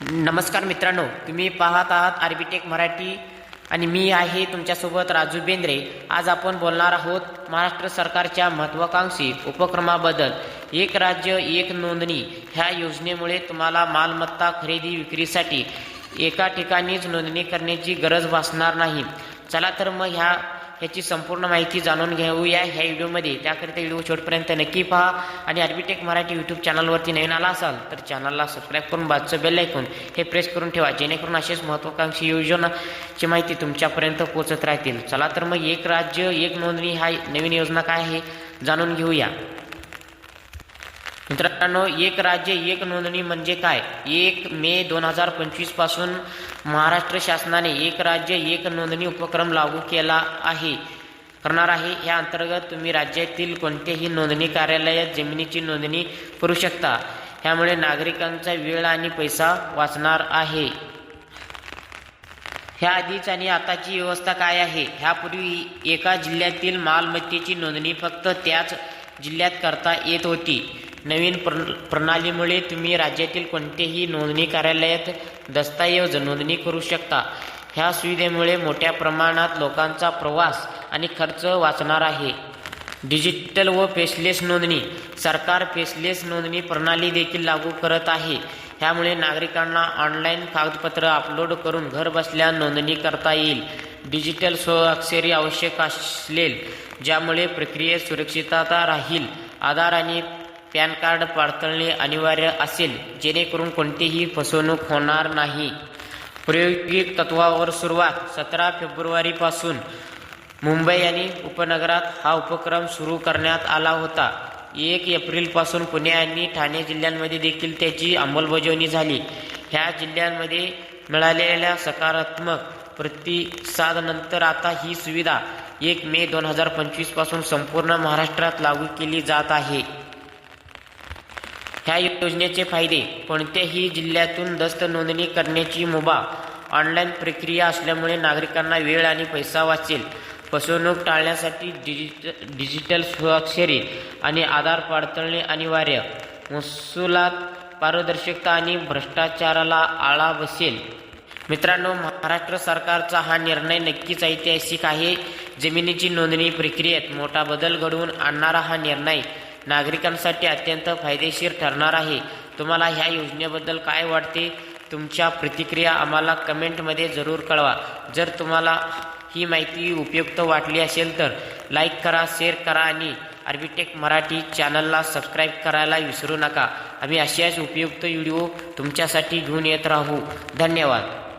नमस्कार मित्रांनो तुम्ही पाहत आहात आर्बिटेक मराठी आणि मी आहे तुमच्यासोबत राजू बेंद्रे. आज आपण बोलणार आहोत महाराष्ट्र सरकारच्या महत्वाकांक्षी उपक्रमाबद्दल. एक राज्य एक नोंदणी ह्या योजनेमुळे तुम्हाला मालमत्ता खरेदी विक्रीसाठी एका ठिकाणीच नोंदणी करण्याची गरज भासणार नाही. चला तर मग ह्या ह्याची संपूर्ण माहिती जाणून घेऊया ह्या व्हिडिओमध्ये. त्याकरिता व्हिडिओ शेवटपर्यंत नक्की पहा आणि आर्बिटेक मराठी यूट्यूब चॅनलवरती नवीन आला असाल तर चॅनलला सबस्क्राईब करून बाजूचं बेल ऐकून हे प्रेस करून ठेवा जेणेकरून असेच महत्वाकांक्षी योजनाची माहिती तुमच्यापर्यंत पोहोचत राहतील. चला तर मग एक राज्य एक नोंदणी हा नवीन योजना काय आहे जाणून घेऊया. मित्रांनो एक राज्य एक नोंदणी म्हणजे काय? एक मे दोन हजार पंचवीसपासून महाराष्ट्र शासनाने एक राज्य एक नोंदणी उपक्रम लागू केला आहे. करणार आहे. या अंतर्गत तुम्ही राज्यातील कोणत्याही नोंदणी कार्यालयात जमिनीची नोंदणी करू शकता. ह्यामुळे नागरिकांचा वेळ आणि पैसा वाचणार आहे. ह्या आधीच आणि आताची व्यवस्था काय आहे? ह्यापूर्वी एका जिल्ह्यातील मालमत्तेची नोंदणी फक्त त्याच जिल्ह्यात करता येत होती. नवीन प्र प्रणालीमुळे तुम्ही राज्यातील कोणतेही नोंदणी कार्यालयात दस्तऐवज नोंदणी करू शकता. ह्या सुविधेमुळे मोठ्या प्रमाणात लोकांचा प्रवास आणि खर्च वाचणार आहे. डिजिटल व फेसलेस नोंदणी. सरकार फेसलेस नोंदणी प्रणाली देखील लागू करत आहे. ह्यामुळे नागरिकांना ऑनलाईन कागदपत्र अपलोड करून घर बसल्या नोंदणी करता येईल. डिजिटल स्वाक्षरी आवश्यक असेल ज्यामुळे प्रक्रियेत सुरक्षितता राहील. आधार आणि पॅन कार्ड पडताळणे अनिवार्य असेल जेणेकरून कोणतीही फसवणूक होणार नाही. प्रायोगिक तत्वावर सुरुवात सतरा फेब्रुवारीपासून मुंबई आणि उपनगरात हा उपक्रम सुरू करण्यात आला होता. एक एप्रिलपासून पुणे आणि ठाणे जिल्ह्यांमध्ये देखील त्याची अंमलबजावणी झाली. ह्या जिल्ह्यांमध्ये मिळालेल्या सकारात्मक प्रतिसादानंतर आता ही सुविधा एक मे दोन हजार पंचवीसपासून संपूर्ण महाराष्ट्रात लागू केली जात आहे. ह्या योजनेचे फायदे कोणत्याही जिल्ह्यातून दस्त नोंदणी करण्याची मुभा ऑनलाईन प्रक्रिया असल्यामुळे नागरिकांना वेळ आणि पैसा वाचेल. फसवणूक टाळण्यासाठी डिजिट डिजिटल स्वाक्षरी आणि आधार पडताळणे अनिवार्य. महसुलात पारदर्शकता आणि भ्रष्टाचाराला आळा बसेल. मित्रांनो महाराष्ट्र सरकारचा हा निर्णय नक्कीच ऐतिहासिक आहे. जमिनीची नोंदणी प्रक्रियेत मोठा बदल घडवून आणणारा हा निर्णय नागरिकांसाठी अत्यंत फायदेशीर ठरणार आहे. तुम्हाला ह्या योजनेबद्दल काय वाटते? तुमच्या प्रतिक्रिया आम्हाला कमेंटमध्ये जरूर कळवा. जर तुम्हाला ही माहिती उपयुक्त वाटली असेल तर लाईक करा शेअर करा आणि आर्बिटेक मराठी चॅनलला सबस्क्राईब करायला विसरू नका. आम्ही अशाच उपयुक्त व्हिडिओ तुमच्यासाठी घेऊन येत राहू. धन्यवाद.